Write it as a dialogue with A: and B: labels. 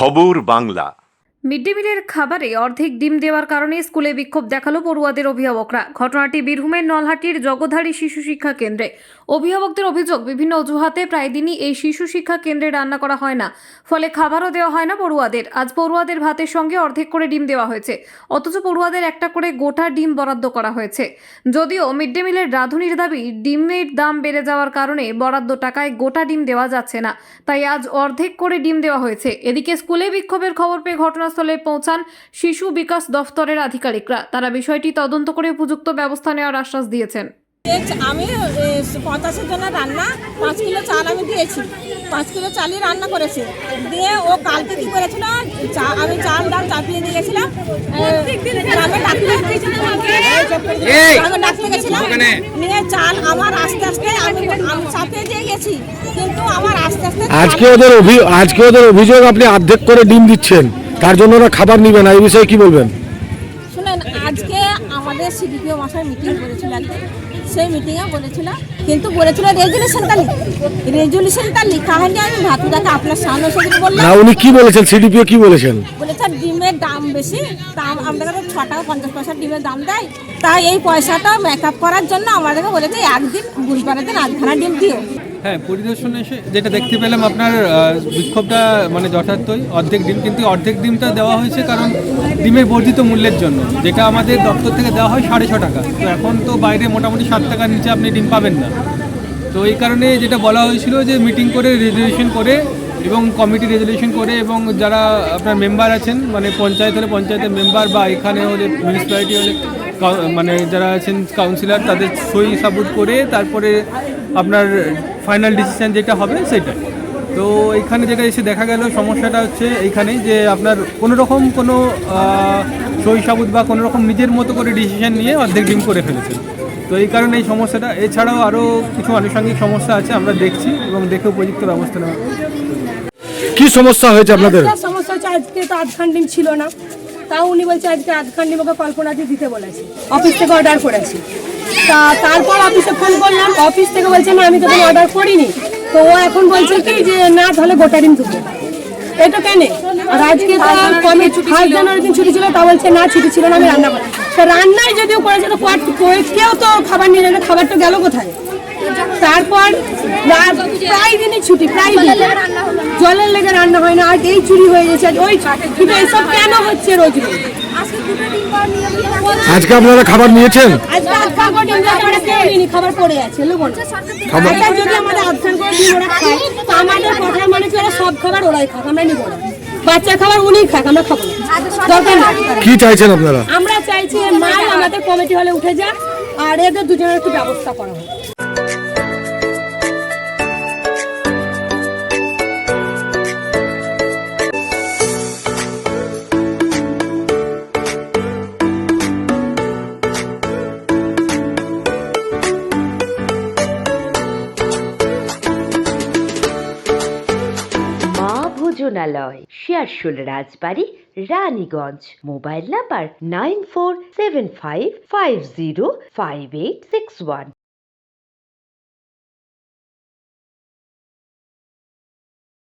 A: খবর Bangla.
B: Mid day মিলের খাবারে অর্ধেক ডিম দেওয়ার কারণে স্কুলে বিক্ষোভ দেখাল পড়ুয়াদের অভিভাবকরা। ঘটনাটি বীরভূমের নলহাটির জগধারী শিশু শিক্ষা কেন্দ্রে। অভিভাবকদের অভিযোগ, বিভিন্ন অজুহাতে প্রায় দিনই এই শিশু শিক্ষা কেন্দ্রে রান্না করা হয় না। ফলে খাবারও দেওয়া হয় না পড়ুয়াদের। আজ পড়ুয়াদের ভাতের সঙ্গে অর্ধেক করে ডিম দেওয়া হয়েছে। অথচ পড়ুয়াদের একটা করে গোটা ডিম বরাদ্দ করা হয়েছে। যদিও মিড ডে মিলের রাঁধুনির দাবি, ডিমের দাম বেড়ে যাওয়ার কারণে বরাদ্দ টাকায় গোটা ডিম দেওয়া যাচ্ছে না। তাই আজ অর্ধেক করে ডিম দেওয়া হয়েছে। এদিকে স্কুলে বিক্ষোভের খবর পেয়ে ঘটনাস্থলে পৌঁছান শিশু বিকাশ দফতরের আধিকারিকরা। তারা বিষয়টি তদন্ত করে উপযুক্ত ব্যবস্থা নেওয়ার আশ্বাস দিয়েছেন।
C: আমি পঞ্চাশের জন্য রান্না পাঁচ কিলো চাল আমি দিয়েছি। পাঁচ কিলো চালই রান্না করেছি। দিয়ে ও কালকে কি করেছিল? আমি চাল ডাল চাপিয়ে দিয়ে গেছিলাম গ্রামে ডাকতে গ্রামে ডাকতে গেছিলাম। নিয়ে চাল আমার আস্তে আস্তে আমি আমি চাপিয়ে দিয়ে গেছি। কিন্তু আমার আস্তে আস্তে
D: আজকে ওদের অভি আজকে ওদের অভিযোগ আপনি অর্ধেক করে ডিম দিচ্ছেন। তার জন্য ওরা খাবার নিবে না এই বিষয়ে কি বলবেন?
C: শুনেন আজকে আমাদের সিডিপিও মশাই মিটিং করেছিল সেই মিটিংয়ে বলেছিল কিন্তু বলেছিল রেজুলেশনটা লিখতে রেজুলেশনটা লেখা হয়নি আমি ভাতুদাকে আপনার সামনে সেদিন বললাম।
D: না উনি কি বলেছেন? সিডিপিও কি বলেছেন?
C: বলেছে ডিমের দাম বেশি দাম আমাদেরকে ছ টাকা পঞ্চাশ পয়সা ডিমের দাম দেয় তাই এই পয়সাটা মেকআপ করার জন্য আমাদেরকে বলেছে একদিন বুধবারের দিন আধখানা ডিম দিও।
E: হ্যাঁ পরিদর্শনে এসে যেটা দেখতে পেলাম আপনার বিক্ষোভটা মানে যথার্থই অর্ধেক ডিম, কিন্তু অর্ধেক ডিমটা দেওয়া হয়েছে কারণ ডিমের বর্ধিত মূল্যের জন্য, যেটা আমাদের দপ্তর থেকে দেওয়া হয় সাড়ে ছ টাকা। তো এখন তো বাইরে মোটামুটি সাত টাকার নিচে আপনি ডিম পাবেন না। তো এই কারণে যেটা বলা হয়েছিল যে মিটিং করে রেজুলেশন করে এবং কমিটি রেজুলেশন করে এবং যারা আপনার মেম্বার আছেন মানে পঞ্চায়েত হলে পঞ্চায়েতের মেম্বার বা এখানে হলে মিউনিসিপ্যালিটি হলে মানে যারা আছেন কাউন্সিলর তাদের সই সাবুত করে তারপরে আপনার ফাইনাল ডিসিশন যেটা হবে সেটা। তো এখানে যেটা এসে দেখা গেল সমস্যাটা হচ্ছে এইখানেই যে আপনার কোনো রকম কোনো আহ, সই সাবুত বা কোনো রকম নিজের মতো করে ডিসিশন নিয়ে অর্ধেক ডিম করে ফেলেছেন। তো এই কারণে এই সমস্যাটা এছাড়াও আরও কিছু আনুষঙ্গিক সমস্যা আছে আমরা দেখছি এবং দেখে উপযুক্ত ব্যবস্থা নেওয়া।
D: কি সমস্যা হয়েছে আপনাদের?
F: সমস্যা হচ্ছে আজকে তো আধখান ডিম ছিল না। তাও উনি বলছে আজকে আধখান ডিম ওকে কল্পনা দিয়ে দিতে বলেছে। অফিস থেকে অর্ডার করেছি। তা তারপর অফিসে ফোন করলাম। অফিস থেকে বলছে না আমি তো কোনো অর্ডার করিনি। তো ও এখন বলছে কি যে, না, তাহলে গোটা ডিম দেবো এটা কেন? আর আজকে তো কমে ফার্স্ট জানুয়ারি দিন ছুটি ছিল, তা বলছে, না, ছুটি ছিল না, আমি রান্না করি তো রান্নায় যদিও করেছে, তো কেউ তো খাবার নিয়ে যাবে খাবারটা গেল কোথায়? তারপর প্রায় দিনই ছুটি, প্রায় জলের লেগে রান্না হয় না আর এই চুরি হয়ে গেছে ওই কিন্তু এইসব কেন হচ্ছে রোজ রোজ?
D: আজকে আপনারা খাবার নিয়েছেন?
F: খাবার পড়ে আছে
D: খাবার-
F: যদি আমাদের করে ওরা খায় তো আমাদের মানে কি ওরা সব খাবার ওরাই খাক আমরা নিবো না। বাচ্চা খাবার উনিই খাক আমরা খাব দরকার
D: কি চাইছেন আপনারা?
F: আমরা চাইছি মাল আমাদের কমিটি হলে উঠে যাক আর এদের দুজনের একটু ব্যবস্থা করা হোক।
G: ভোজনালয়, Searsole Rajbari, Raniganj. Mobile number nine four seven five five zero five eight six one.